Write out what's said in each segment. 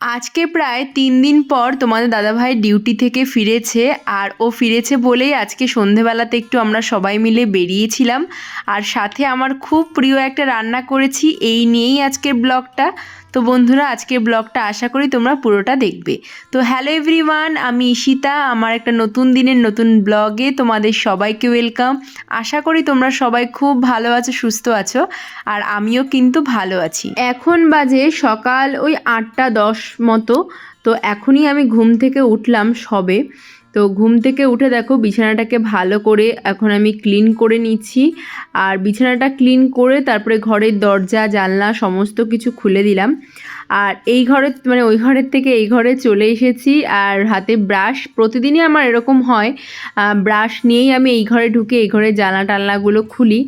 আজকে প্রায় তিন দিন পর তোমাদের দাদাভাই ডিউটি থেকে ফিরেছে আর ও ফিরেছে বলেই আজকে সন্ধেবেলাতে একটু আমরা সবাই মিলে বেরিয়েছিলাম। আর সাথে আমার খুব প্রিয় একটা রান্না করেছি, এই নিয়েই আজকের ব্লগটা। তো বন্ধুরা আজকে ব্লগটা আশা করি তোমরা পুরোটা দেখবে। তো হ্যালো এভরিওয়ান, আমি ঈশিতা। আমার একটা নতুন দিনের নতুন ব্লগে তোমাদের সবাইকে ওয়েলকাম। আশা করি তোমরা সবাই খুব ভালো আছো, সুস্থ আছো, আর আমিও কিন্তু ভালো আছি। এখন বাজে সকাল ওই আটটা দশ মতো। তো এখনই আমি ঘুম থেকে উঠলাম সবে। তো ঘুম থেকে উঠে দেখো বিছানাটাকে ভালো করে এখন আমি ক্লিন করে নিচ্ছি। আর বিছানাটা ক্লিন করে তারপরে ঘরের দরজা, জানলা সমস্ত কিছু খুলে দিলাম। আর এই ঘরের মানে ওই ঘরের থেকে এই ঘরে চলে এসেছি আর হাতে ব্রাশ। প্রতিদিনই আমার এরকম হয় ব্রাশ নিয়েই আমি এই ঘরে ঢুকে এই ঘরে জানলা টানলাগুলো খুলি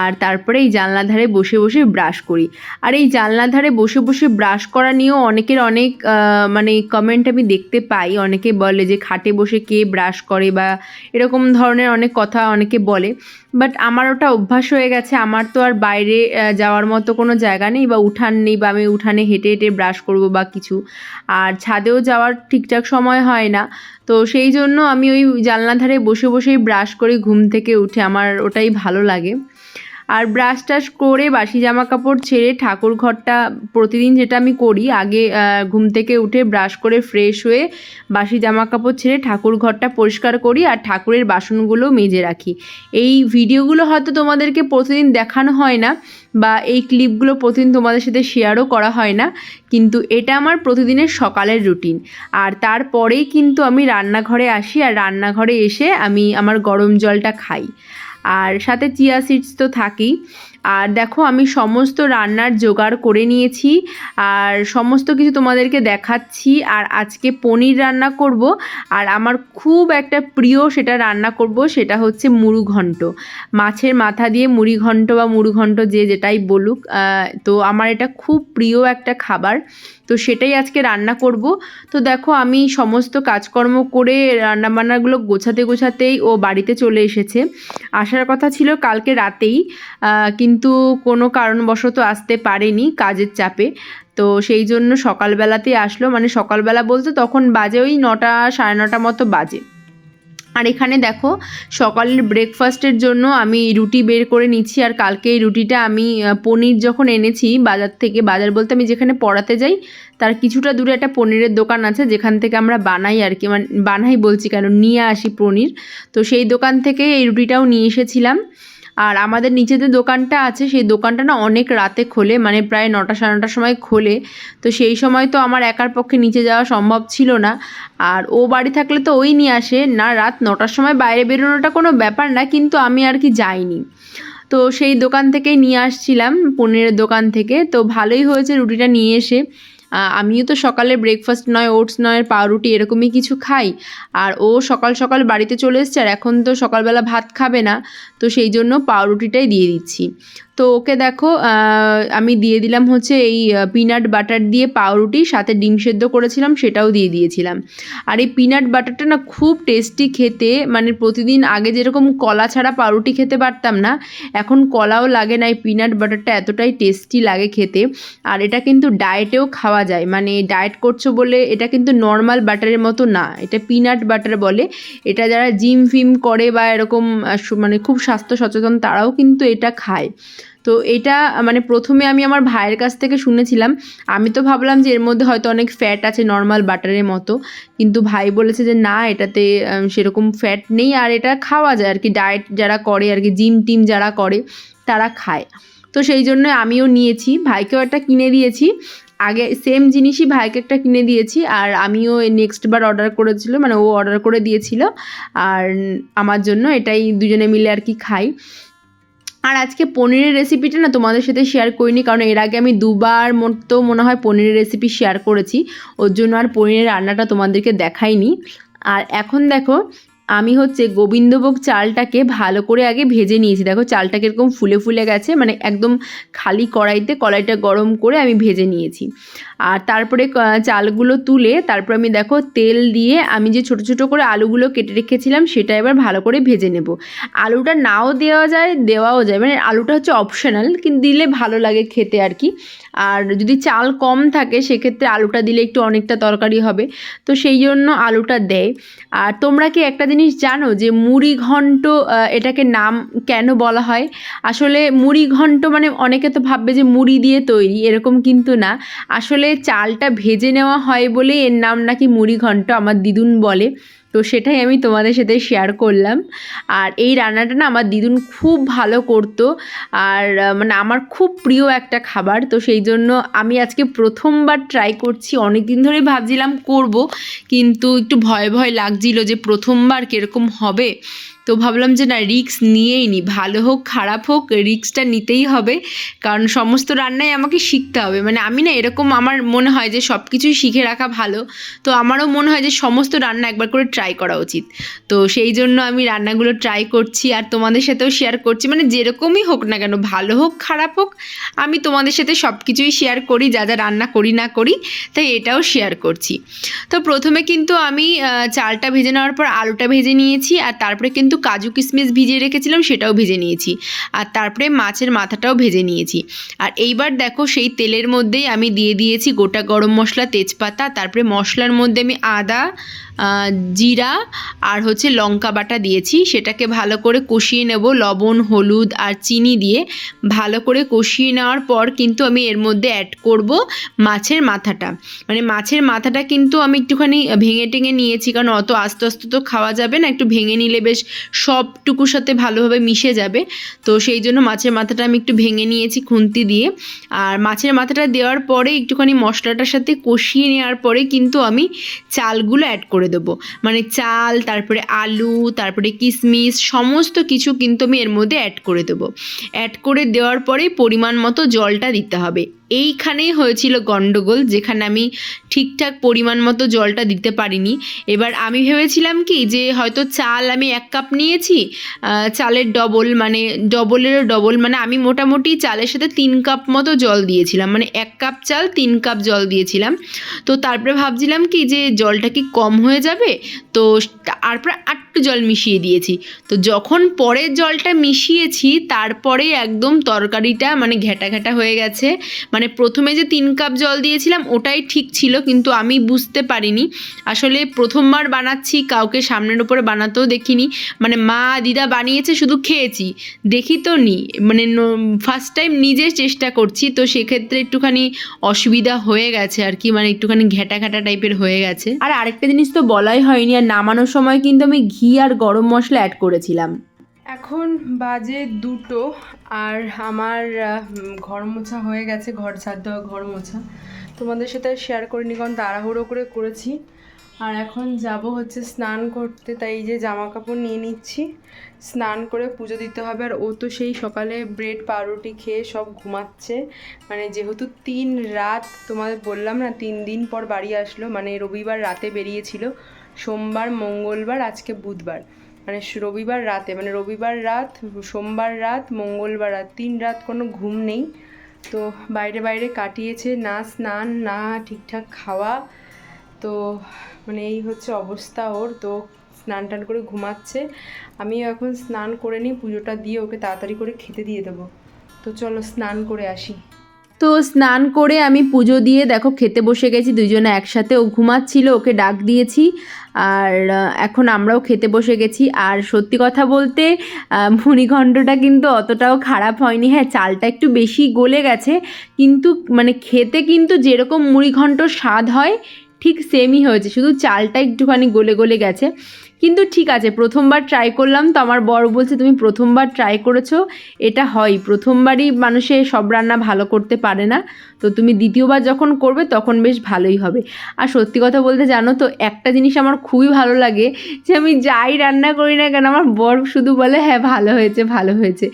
আর তারপরে এই জানলা ধারে বসে বসে ব্রাশ করি। আর এই জানলা ধারে বসে বসে ব্রাশ করা নিয়েও অনেকের অনেক মানে কমেন্ট আমি দেখতে পাই। অনেকে বলে যে খাটে বসে কে ব্রাশ করে বা এরকম ধরনের অনেক কথা অনেকে বলে। বাট আমার ওটা অভ্যাস হয়ে গেছে। আমার তো আর বাইরে যাওয়ার মতো কোনো জায়গা নেই বা উঠান নেই বা আমি উঠানে হেঁটে হেঁটে ব্রাশ করব বা কিছু। আর ছাদেও যাওয়ার ঠিকঠাক সময় হয় না। তো সেই জন্য আমি ওই জানলা ধারে বসে বসেই ব্রাশ করি, ঘুম থেকে উঠে। আমার ওটাই ভালো লাগে। আর ব্রাশ টাশ করে বাসি জামা কাপড় ছেড়ে ঠাকুর ঘরটা প্রতিদিন যেটা আমি করি, আগে ঘুম থেকে উঠে ব্রাশ করে ফ্রেশ হয়ে বাসি জামা কাপড় ছেড়ে ঠাকুর ঘরটা পরিষ্কার করি আর ঠাকুরের বাসনগুলো মেজে রাখি। এই ভিডিওগুলো হয়তো তোমাদেরকে প্রতিদিন দেখানো হয় না বা এই ক্লিপগুলো প্রতিদিন তোমাদের সাথে শেয়ারও করা হয় না, কিন্তু এটা আমার প্রতিদিনের সকালের রুটিন আর তারপরেই কিন্তু আমি রান্নাঘরে আসি আর রান্নাঘরে এসে আমি আমার গরম জলটা খাই। আর সাথে চিয়া সিডস তো থাকেই। আর দেখো, আমি সমস্ত রান্নার জোগাড় করে নিয়েছি। আর সমস্ত কিছু তোমাদেরকে দেখাচ্ছি। আর আজকে পনির রান্না করব। আর আমার খুব একটা প্রিয় সেটা রান্না করব, সেটা হচ্ছে মুড়ু ঘন্ট। মাছের মাথা দিয়ে মুড়ি ঘন্ট বা মুড়ু ঘন্ট যে যেটাই বলুক তো আমার এটা খুব প্রিয় একটা খাবার। তো সেটাই আজকে রান্না করব। তো দেখো আমি সমস্ত কাজকর্ম করে রান্নাবান্নাগুলো গোছাতে গোছাতেই ও বাড়িতে চলে এসেছে। আসার কথা ছিল কালকে রাতেই কিন্তু কোনো কারণবশত আসতে পারেনি কাজের চাপে। তো সেই জন্য সকালবেলাতেই আসলো। মানে সকালবেলা বলতে তখন বাজে ওই নটা, সাড়ে নটা মতো বাজে। আর এখানে দেখো, সকালের ব্রেকফাস্টের জন্য আমি রুটি বের করে নিচ্ছি। আর কালকে এই রুটিটা আমি পনির যখন এনেছি বাজার থেকে, বাজার বলতে আমি যেখানে পড়াতে যাই, তার কিছুটা দূরে একটা পনিরের দোকান আছে, যেখান থেকে আমরা বানাই আর কি। মানে বানাই বলছি কেন, নিয়ে আসি পনির। তো সেই দোকান থেকে এই রুটিটাও নিয়ে এসেছিলাম। আর আমাদের নিচেতে দোকানটা আছে, সেই দোকানটা না অনেক রাতে খোলে মানে প্রায় নটা সাড়ে নটার সময় খোলে। তো সেই সময় তো আমার একার পক্ষে নিচে যাওয়া সম্ভব ছিল না। আর ও বাড়ি থাকলে তো ওই নিয়ে আসে, না রাত নটার সময় বাইরে বেরোনোটা কোনো ব্যাপার না, কিন্তু আমি আর কি যাইনি। তো সেই দোকান থেকেই নিয়ে আসছিলাম, পনিরের দোকান থেকে। তো ভালোই হয়েছে রুটিটা নিয়ে এসে। আমিও তো সকালে ব্রেকফাস্ট নয় ওটস নয়, পাউরুটি এরকমই কিছু খাই। আর ও সকাল সকাল বাড়িতে চলে এসছে আর এখন তো সকালবেলা ভাত খাবে না, তো সেই জন্য পাউরুটিটাই দিয়ে দিচ্ছি। তো ওকে দেখো আমি দিয়ে দিলাম হচ্ছে এই পিনাট বাটার দিয়ে পাউরুটি, সাথে ডিম সেদ্ধ করেছিলাম, সেটাও দিয়ে দিয়েছিলাম। আর এই পিনাট বাটারটা না খুব টেস্টি খেতে মানে প্রতিদিন আগে যেরকম কলা ছাড়া পাউরুটি খেতে পারতাম না, এখন কলাও লাগে না, এই পিনাট বাটারটা এতটাই টেস্টি লাগে খেতে। আর এটা কিন্তু ডায়েটেও খাওয়া যায় মানে ডায়েট করছ বলে এটা কিন্তু নর্মাল বাটারের মতো না, এটা পিনাট বাটার বলে। এটা যারা জিম ফিম করে বা এরকম মানে খুব স্বাস্থ্য সচেতন তারাও কিন্তু এটা খায়। তো এটা মানে প্রথমে আমি আমার ভাইয়ের কাছ থেকে শুনেছিলাম। আমি তো ভাবলাম যে এর মধ্যে হয়তো অনেক ফ্যাট আছে নর্মাল বাটারের মতো। কিন্তু ভাই বলেছে যে না, এটাতে সেরকম ফ্যাট নেই আর এটা খাওয়া যায় আর কি ডায়েট যারা করে আর কি জিম টিম যারা করে, তারা খায়। তো সেই জন্য আমিও নিয়েছি। ভাইকেও একটা কিনে দিয়েছি। আগে সেম জিনিসই ভাইকে একটা কিনে দিয়েছি। আর আমিও নেক্সট বার অর্ডার করেছিল মানে ও অর্ডার করে দিয়েছিল। আর আমার জন্য এটাই দুজনে মিলে আর কি খাই। আর আজকে পনিরের রেসিপিটা না তোমাদের সাথে শেয়ার করিনি, কারণ এর আগে আমি দুবার মতো মনে হয় পনিরের রেসিপি শেয়ার করেছি। ওর জন্য আর পনিরের রান্নাটা তোমাদেরকে দেখাইনি। আর এখন দেখো আমি হচ্ছে গোবিন্দভোগ চালটাকে ভালো করে আগে ভেজে নিয়েছি। দেখো চালটা কীরকম ফুলে ফুলে গেছে মানে একদম খালি কড়াইতে, কড়াইটা গরম করে আমি ভেজে নিয়েছি। আর তারপরে চালগুলো তুলে তারপর আমি দেখো তেল দিয়ে আমি যে ছোট ছোট করে আলুগুলো কেটে রেখেছিলাম, সেটা এবার ভালো করে ভেজে নেব। আলুটা নাও দেওয়া যায়, দেওয়াও যায় মানে আলুটা হচ্ছে অপশনাল কিন্তু দিলে ভালো লাগে খেতে আর কি। আর যদি চাল কম থাকে, সেক্ষেত্রে আলুটা দিলে একটু অনেকটা তরকারি হবে। তো সেই জন্য আলুটা দেয়। আর তোমরা কি একটা জিনিস জানো যে মুড়ি ঘন্ট এটাকে নাম কেন বলা হয়? আসলে মুড়ি ঘন্ট মানে অনেকে তো ভাববে যে মুড়ি দিয়ে তৈরি, এরকম কিন্তু না। আসলে চালটা ভেজে নেওয়া হয় বলে এর নাম নাকি মুড়ি ঘন্ট আমার দিদুন বলে। তো সেটাই আমি তোমাদের সাথে শেয়ার করলাম। আর এই রান্নাটা না আমার দিদুন খুব ভালো করতো। আর মানে আমার খুব প্রিয় একটা খাবার। তো সেই জন্য আমি আজকে প্রথমবার ট্রাই করছি। অনেক দিন ধরেই ভাবছিলাম করব। কিন্তু একটু ভয় ভয় লাগছিল যে প্রথমবার কীরকম হবে। তো ভাবলাম যে না রিক্স নিয়েই নি। ভালো হোক, খারাপ হোক রিক্সটা নিতেই হবে। কারণ সমস্ত রান্নাই আমাকে শিখতে হবে। মানে আমি না, এরকম আমার মনে হয় যে সব কিছুই শিখে রাখা ভালো। তো আমারও মনে হয় যে সমস্ত রান্না একবার করে ট্রাই করা উচিত। তো সেই জন্য আমি রান্নাগুলো ট্রাই করছি আর তোমাদের সাথেও শেয়ার করছি। মানে যেরকমই হোক না কেন, ভালো হোক, খারাপ হোক, আমি তোমাদের সাথে সব কিছুই শেয়ার করি, যা যা রান্না করি, না করি, তাই এটাও শেয়ার করছি। তো প্রথমে কিন্তু আমি চালটা ভেজে নেওয়ার পর আলুটা ভেজে নিয়েছি। আর তারপরে কিন্তু কাজু কিশমিশ ভিজিয়ে রেখেছিলাম, সেটাও ভেজে নিয়েছি। আর তারপরে মাছের মাথাটাও ভেজে নিয়েছি। আর এইবার দেখো সেই তেলের মধ্যেই আমি দিয়ে দিয়েছি গোটা গরম মশলা, তেজপাতা, তারপরে মশলার মধ্যে আমি আদা জিরা আর হচ্ছে লঙ্কা বাটা দিয়েছি। সেটাকে ভালো করে কষিয়ে নেব লবণ, হলুদ আর চিনি দিয়ে। ভালো করে কষিয়ে নেওয়ার পর কিন্তু আমি এর মধ্যে অ্যাড করব মাছের মাথাটা। মানে মাছের মাথাটা কিন্তু আমি একটুখানি ভেঙে টেঙে নিয়েছি, কারণ অত আস্তে আস্তে তো খাওয়া যাবে না। একটু ভেঙে নিলে বেশ সবটুকুর সাথে ভালোভাবে মিশে যাবে। তো সেই জন্য মাছের মাথাটা আমি একটু ভেঙে নিয়েছি খুন্তি দিয়ে। আর মাছের মাথাটা দেওয়ার পরে একটুখানি মশলাটার সাথে কষিয়ে নেওয়ার পরে কিন্তু আমি চালগুলো অ্যাড করে দেবো। মানে চাল, তারপরে আলু, তারপরে কিশমিশ সমস্ত কিছু কিন্তু আমি এর মধ্যে অ্যাড করে দেবো। অ্যাড করে দেওয়ার পরে পরিমাণ মতো জলটা দিতে হবে। এইখানেই হয়েছিল গন্ডগোল, যেখানে আমি ঠিকঠাক পরিমাণ মতো জলটা দিতে পারিনি। এবার আমি ভেবেছিলাম কি যে হয়তো চাল আমি এক কাপ নিয়েছি চালের ডবল মানে ডবলেরও ডবল মানে আমি মোটামুটি চালের সাথে তিন কাপ মতো জল দিয়েছিলাম মানে এক কাপ চাল, তিন কাপ জল দিয়েছিলাম। তো তারপরে ভাবছিলাম কি যে জলটা কি কম হয়ে যাবে? তো তারপরে আটটু জল মিশিয়ে দিয়েছি। তো যখন পরে জলটা মিশিয়েছি, তারপরে একদম তরকারিটা মানে ঘেটা ঘেটা হয়ে গেছে। মানে প্রথমে যে তিন কাপ জল দিয়েছিলাম, ওটাই ঠিক ছিল, কিন্তু আমি বুঝতে পারিনি। আসলে প্রথমবার বানাচ্ছি, কাউকে সামনের উপরে বানাতেও দেখিনি। মানে মা দিদা বানিয়েছে, শুধু খেয়েছি। দেখি তো নি মানে ফার্স্ট টাইম নিজে চেষ্টা করছি, তো সেক্ষেত্রে একটুখানি অসুবিধা হয়ে গেছে আর কি মানে একটুখানি ঘেটা ঘেটা টাইপের হয়ে গেছে। আর আরেকটা জিনিস তো বলাই হয়নি, আর নামানোর সময় কিন্তু আমি ঘি আর গরম মশলা অ্যাড করেছিলাম। এখন বাজে দুটো আর আমার ঘর মোছা হয়ে গেছে, ঘর ছাড় দেওয়া ঘর মোছা। তোমাদের সাথে শেয়ার করিনি, কারণ তাড়াহুড়ো করে করেছি। আর এখন যাব হচ্ছে স্নান করতে, তাই এই যে জামা কাপড় নিয়ে নিচ্ছি। স্নান করে পুজো দিতে হবে, আর ও তো সেই সকালে ব্রেড পাউরুটি খেয়ে সব ঘুমাচ্ছে। মানে যেহেতু তিন রাত, তোমাদের বললাম না, তিন দিন পর বাড়ি আসলো মানে রবিবার রাতে বেরিয়েছিল। সোমবার, মঙ্গলবার, আজকে বুধবার। মানে রবিবার রাতে মানে রবিবার রাত, সোমবার রাত, মঙ্গলবার রাত, তিন রাত কোনো ঘুম নেই। তো বাইরে বাইরে কাটিয়েছে, না স্নান, না ঠিকঠাক খাওয়া। তো মানে এই হচ্ছে অবস্থা ওর, তো স্নান টান করে ঘুমাচ্ছে। আমিও এখন স্নান করে নিই, পুজোটা দিয়ে ওকে তাড়াতাড়ি করে খেতে দিয়ে দেবো। তো চলো স্নান করে আসি। তো স্নান করে আমি পুজো দিয়ে, দেখো খেতে বসে গেছি, দুজনে একসাথে। ও ঘুমাচ্ছিল, ওকে ডাক দিয়েছি। আর এখন আমরাও খেতে বসে গেছি। আর সত্যি কথা বলতে মুড়িঘণ্টটা কিন্তু অতটাও খারাপ হয়নি। হ্যাঁ চালটা একটু বেশি গলে গেছে, কিন্তু মানে খেতে কিন্তু যেরকম মুড়িঘণ্ট স্বাদ হয়, ঠিক সেমই হয়েছে। শুধু চালটা একটুখানি গলে গলে গেছে। কিন্তু ঠিক আছে, প্রথমবার ট্রাই করলাম তো আমার বর বলছে, তুমি প্রথমবার ট্রাই করেছ, এটা হয়। প্রথমবারই মানুষে সব রান্না ভালো করতে পারে না। তো তুমি দ্বিতীয়বার যখন করবে, তখন বেশ ভালোই হবে। আর সত্যি কথা বলতে জানো তো, একটা জিনিস আমার খুবই ভালো লাগে যে আমি যাই রান্না করি না কেন, আমার বর শুধু বলে হ্যাঁ ভালো হয়েছে ভালো হয়েছে।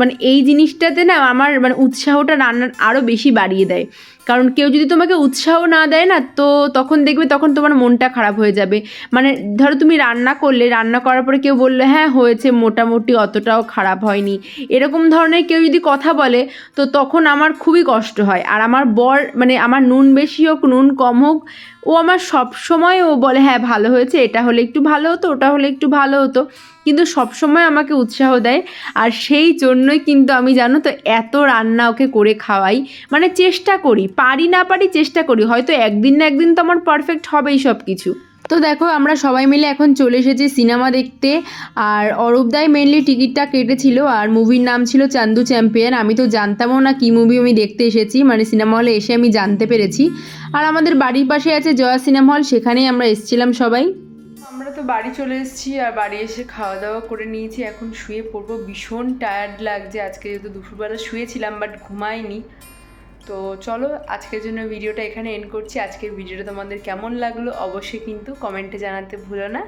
মানে এই জিনিসটাতে না আমার মানে উৎসাহটা রান্নার আরও বেশি বাড়িয়ে দেয়। কারণ কেউ যদি তোমাকে উৎসাহ না দেয় না, তো তখন দেখবে তখন তোমার মনটা খারাপ হয়ে যাবে। মানে ধরো তুমি রান্না রান্না করলে, রান্না করার পরে কেউ বললে হ্যাঁ হয়েছে, মোটামুটি অতটাও খারাপ হয়নি। এরকম ধরনের কেউ যদি কথা বলে, তো তখন আমার খুবই কষ্ট হয়। আর আমার বর মানে আমার নুন বেশি হোক, নুন কম হোক, ও আমার সব সময় ও বলে হ্যাঁ ভালো হয়েছে, এটা হলে একটু ভালো হতো, ওটা হলে একটু ভালো হতো। কিন্তু সব সময় আমাকে উৎসাহ দেয়। আর সেই জন্যই কিন্তু আমি, জানো তো, এত রান্না ওকে করে খাওয়াই। মানে চেষ্টা করি, পারি না পারি চেষ্টা করি। হয়তো একদিন না একদিন তো আমার পারফেক্ট হবেই সব কিছু তো দেখো, আমরা সবাই মিলে এখন চলে এসেছি সিনেমা দেখতে। আর অরূপদাই মেনলি টিকিটটা কেটেছিল, আর মুভির নাম ছিল চান্দু চ্যাম্পিয়ন আমি তো জানতামও না কী মুভি আমি দেখতে এসেছি মানে সিনেমা হলে এসে আমি জানতে পেরেছি। আর আমাদের বাড়ির পাশে আছে জয়া সিনেমা হল সেখানেই আমরা এসেছিলাম সবাই। আমরা তো বাড়ি চলে এসেছি, আর বাড়ি এসে খাওয়া দাওয়া করে নিয়েছি। এখন শুয়ে পড়ব, ভীষণ টায়ার্ড লাগছে। আজকে যেহেতু দুপুরবেলা শুয়েছিলাম বাট ঘুমাইনি। তো চলো আজকের জন্য ভিডিওটা এখানে এন্ড করছি। আজকের ভিডিওটা তোমাদের কেমন লাগল অবশ্যই কিন্তু কমেন্টে জানাতে ভুলো না।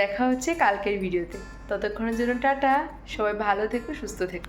দেখা হচ্ছে কালকের ভিডিওতে ততক্ষণের জন্য টাটা। সবাই ভালো থেকো, সুস্থ থেকো।